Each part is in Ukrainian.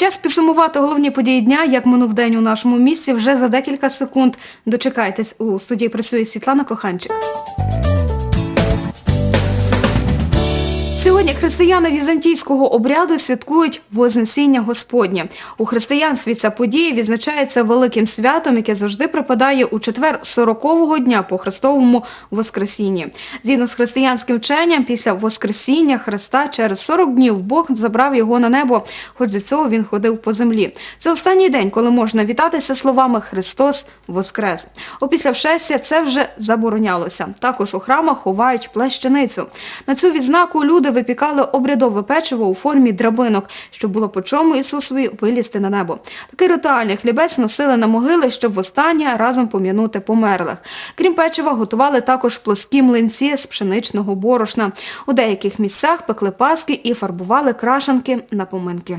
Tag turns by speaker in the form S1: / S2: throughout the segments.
S1: Час підсумувати головні події дня, як минув день у нашому місці, вже за декілька секунд. Дочекайтесь, у студії працює Світлана Коханчик. Сьогодні християни візантійського обряду святкують Вознесіння Господнє. У християнстві ця подія відзначається великим святом, яке завжди припадає у четвер 40-го дня по Христовому Воскресінні. Згідно з християнським вченням, після Воскресіння Христа через 40 днів Бог забрав його на небо, хоч до цього він ходив по землі. Це останній день, коли можна вітатися словами Христос Воскрес. Опісля вшестя це вже заборонялося. Також у храмах ховають плещаницю. На цю відзнаку люди випікали обрядове печиво у формі драбинок, щоб було по чому Ісусові вилізти на небо. Такий ритуальний хлібець носили на могили, щоб востаннє разом пом'янути померлих. Крім печива, готували також плоскі млинці з пшеничного борошна. У деяких місцях пекли паски і фарбували крашанки на поминки.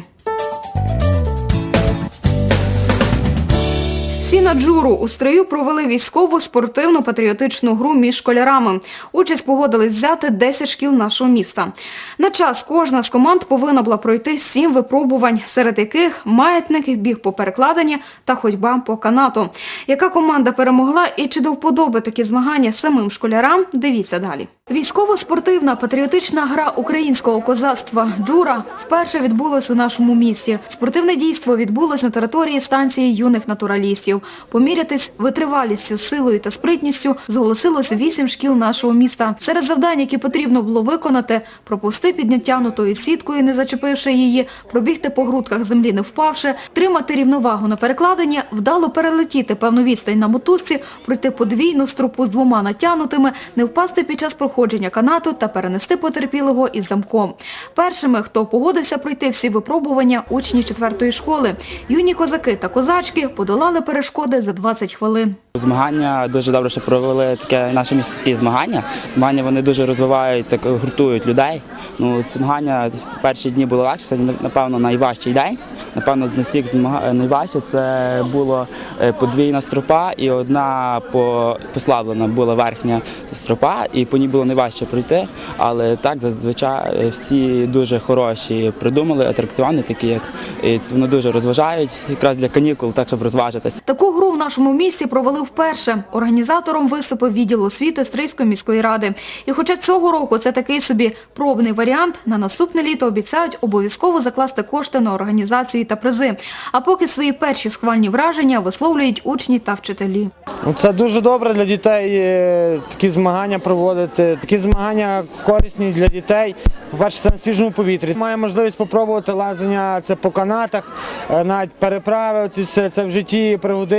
S1: Сіна Джуру у стрию провели військову спортивну патріотичну гру між школярами. Участь погодились взяти 10 шкіл нашого міста. На час кожна з команд повинна була пройти сім випробувань, серед яких маятник, біг по перекладині та ходьба по канату. Яка команда перемогла і чи до вподоби такі змагання самим школярам? Дивіться далі. Військово-спортивна патріотична гра українського козацтва Джура вперше відбулась у нашому місті. Спортивне дійство відбулось на території станції юних натуралістів. Помірятись витривалістю, силою та спритністю зголосилось вісім шкіл нашого міста. Серед завдань, які потрібно було виконати, проповсти під натягнутою сіткою, не зачепивши її, пробігти по грудках землі, не впавши, тримати рівновагу на перекладині, вдало перелетіти певну відстань на мотузці, пройти подвійну струпу з двома натягнутими, не впасти під час проходження канату та перенести потерпілого із замком. Першими, хто погодився пройти всі випробування, учні четвертої школи. Юні козаки та козачки подолали перешкоди за 20 хвилин.
S2: Змагання дуже добре, що провели таке наше місто такі змагання. Змагання вони дуже розвивають, так гуртують людей. Ну, змагання в перші дні було легше, сьогодні, напевно, найважчий день. Напевно, з всіх змага- найважче це було е, подвійна стропа і одна по- послаблена була верхня стропа, і по ній було найважче пройти. Але так зазвичай е, всі дуже хороші придумали атракціони, такі як і це воно дуже розважають, якраз для канікул, так щоб розважитися.
S1: Таку гру в нашому місті провели вперше. Організатором виступив відділ освіти Стрийської міської ради. І хоча цього року це такий собі пробний варіант, на наступне літо обіцяють обов'язково закласти кошти на організацію та призи. А поки свої перші схвальні враження висловлюють учні та вчителі.
S3: Ну, Це дуже добре для дітей е, такі змагання проводити. Такі змагання корисні для дітей. По-перше, це на свіжому повітрі. Має можливість спробувати лазення це по канатах, е, навіть переправи. Все це в житті пригодиться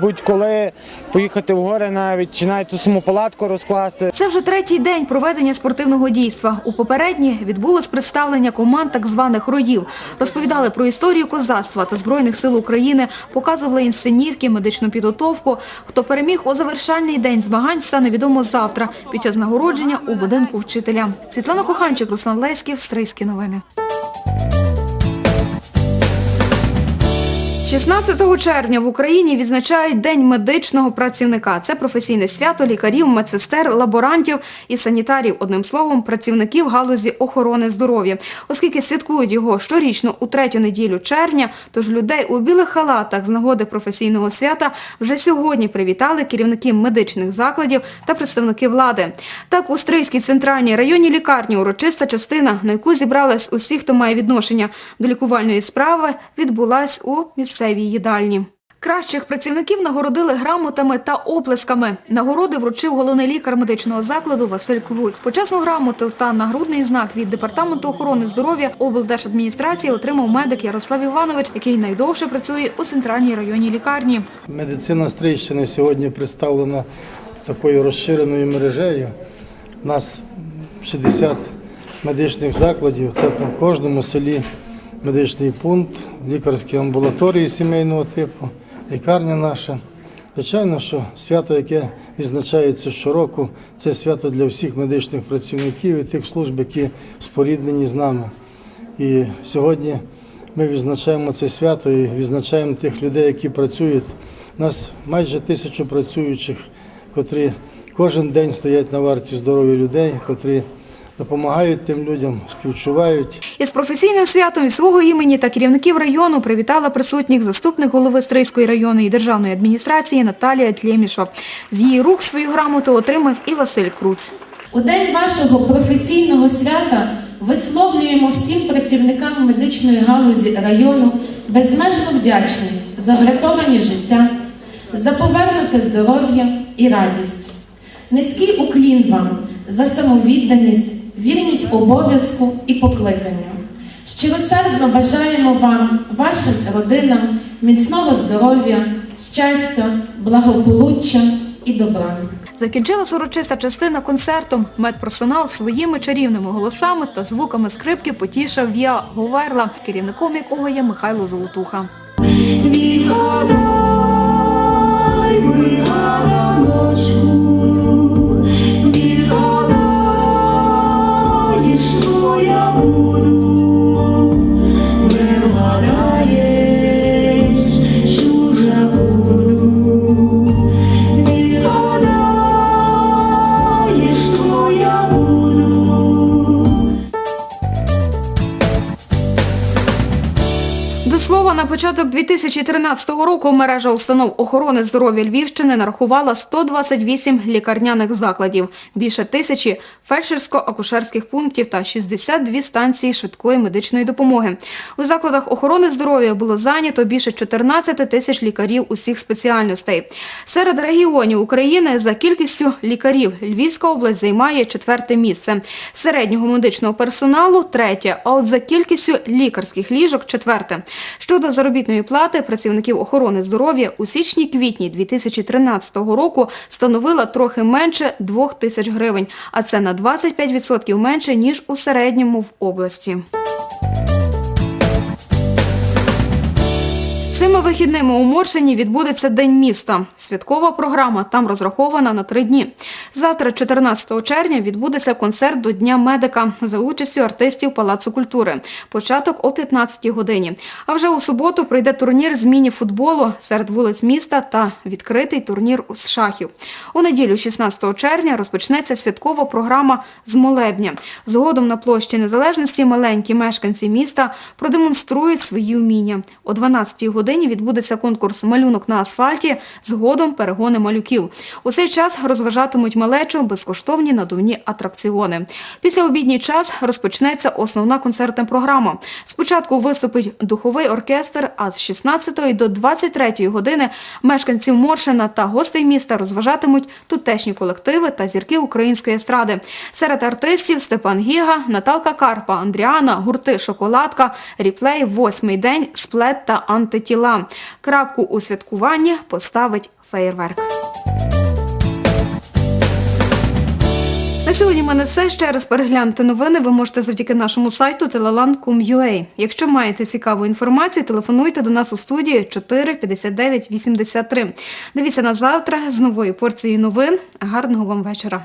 S3: будь-коли поїхати в гори навіть чи навіть ту саму палатку розкласти.
S1: Це вже третій день проведення спортивного дійства. У попередні відбулось представлення команд так званих роїв. Розповідали про історію козацтва та збройних сил України, показували інсценівки, медичну підготовку. Хто переміг у завершальний день змагань, стане відомо завтра під час нагородження у будинку вчителя. Світлана Коханчик, Руслан Леськів, Стрийські новини. 16 червня в Україні відзначають День медичного працівника. Це професійне свято лікарів, медсестер, лаборантів і санітарів, одним словом, працівників галузі охорони здоров'я. Оскільки святкують його щорічно у третю неділю червня, тож людей у білих халатах з нагоди професійного свята вже сьогодні привітали керівники медичних закладів та представники влади. Так, у Стрийській центральній районній лікарні урочиста частина, на яку зібрались усі, хто має відношення до лікувальної справи, відбулась у місцевій їдальні. Кращих працівників нагородили грамотами та оплесками. Нагороди вручив головний лікар медичного закладу Василь Круць. Почесну грамоту та нагрудний знак від департаменту охорони здоров'я облдержадміністрації отримав медик Ярослав Іванович, який найдовше працює у центральній районній лікарні.
S4: Медицина Стрийщини сьогодні представлена такою розширеною мережею. У нас 60 медичних закладів. Це по кожному селі медичний пункт, лікарські амбулаторії сімейного типу, лікарня наша. Звичайно, що свято, яке відзначається щороку, це свято для всіх медичних працівників і тих служб, які споріднені з нами. І сьогодні ми відзначаємо це свято і відзначаємо тих людей, які працюють. У нас майже тисячу працюючих, котрі кожен день стоять на варті здоров'я людей, котрі допомагають тим людям, співчувають.
S1: Із професійним святом від свого імені та керівників району привітала присутніх заступник голови Стрийської районної державної адміністрації Наталія Тлємішо. З її рук свою грамоту отримав і Василь Круц.
S5: У день вашого професійного свята висловлюємо всім працівникам медичної галузі району безмежну вдячність за врятовані життя, за повернуте здоров'я і радість. Низький уклін вам за самовідданість, вірність обов'язку і покликанню. Щиросердно бажаємо вам, вашим родинам міцного здоров'я, щастя, благополуччя і добра.
S1: Закінчилась урочиста частина концертом. Медперсонал своїми чарівними голосами та звуками скрипки потішав Віа Говерла, керівником якого є Михайло Золотуха.
S6: Відгадай, ми раночку, відгадаєш,
S1: початок 2013 року мережа установ охорони здоров'я Львівщини нарахувала 128 лікарняних закладів, більше тисячі фельдшерсько-акушерських пунктів та 62 станції швидкої медичної допомоги. У закладах охорони здоров'я було зайнято більше 14 тисяч лікарів усіх спеціальностей. Серед регіонів України за кількістю лікарів Львівська область займає четверте місце. Середнього медичного персоналу третє, а от за кількістю лікарських ліжок четверте. Щодо заробітної плати працівників охорони здоров'я у січні-квітні 2013 року становила трохи менше 2 тисяч гривень, а це на 25% менше ніж у середньому в області. Вихідними у Моршині відбудеться День міста. Святкова програма там розрахована на три дні. Завтра, 14 червня, відбудеться концерт до Дня медика за участю артистів Палацу культури. Початок о 15 годині. А вже у суботу прийде турнір з міні-футболу серед вулиць міста та відкритий турнір з шахів. У неділю, 16 червня, розпочнеться святкова програма з молебня. Згодом на площі Незалежності маленькі мешканці міста продемонструють свої вміння. О 12 годині відбудеться конкурс малюнок на асфальті. Згодом перегони малюків. У цей час розважатимуть малечу безкоштовні надувні атракціони. Після обідній час розпочнеться основна концертна програма. Спочатку виступить духовий оркестр, а з 16 до 23 години мешканців Моршина та гостей міста розважатимуть тутешні колективи та зірки української естради. Серед артистів Степан Гіга, Наталка Карпа, Андріана, гурти Шоколадка, Ріплей, Восьмий день, Сплет та Антитіла. Крапку у святкуванні поставить феєрверк. На сьогодні в мене все. Ще раз переглянути новини ви можете завдяки нашому сайту teleland.com.ua. Якщо маєте цікаву інформацію, телефонуйте до нас у студію 4 59 83. Дивіться на завтра з новою порцією новин. Гарного вам вечора.